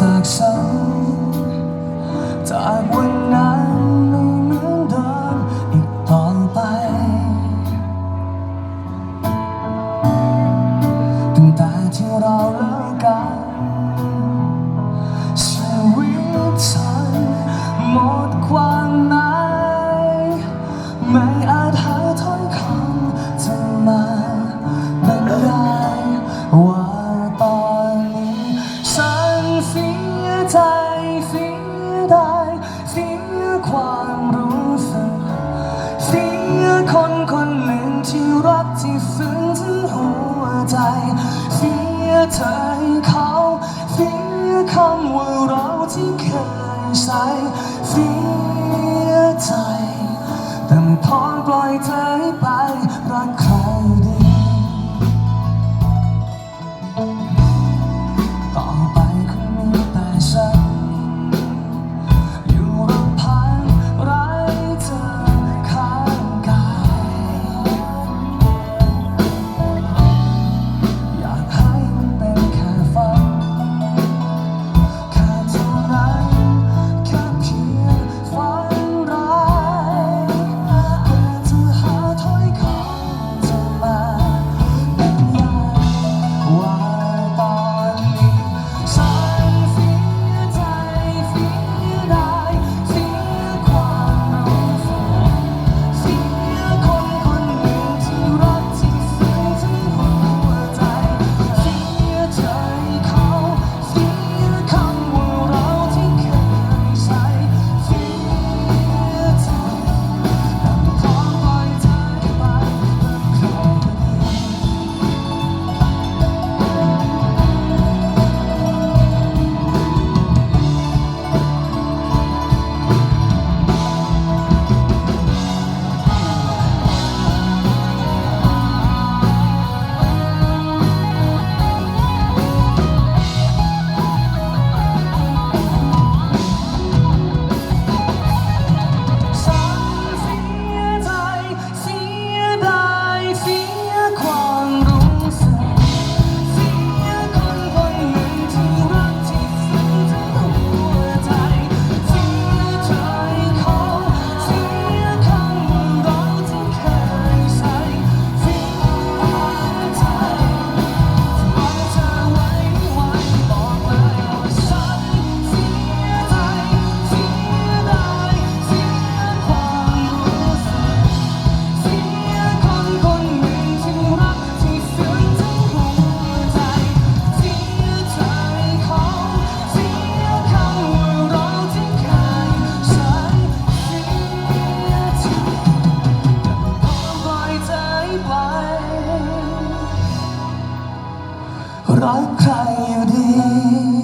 จากฉัน จากวันนั้นไม่เหมือนเดิมอีกต่อไปตั้งแต่ที่เราเลิกกันชีวิตฉันหมดความหมายไม่อาจหาถ้อยคำจะมาบรรยำว่าเราที่เคยใส่เสียใจแต่พร้อนปล่อยเธอให้ไปรักใคร รักใครอยู่ดี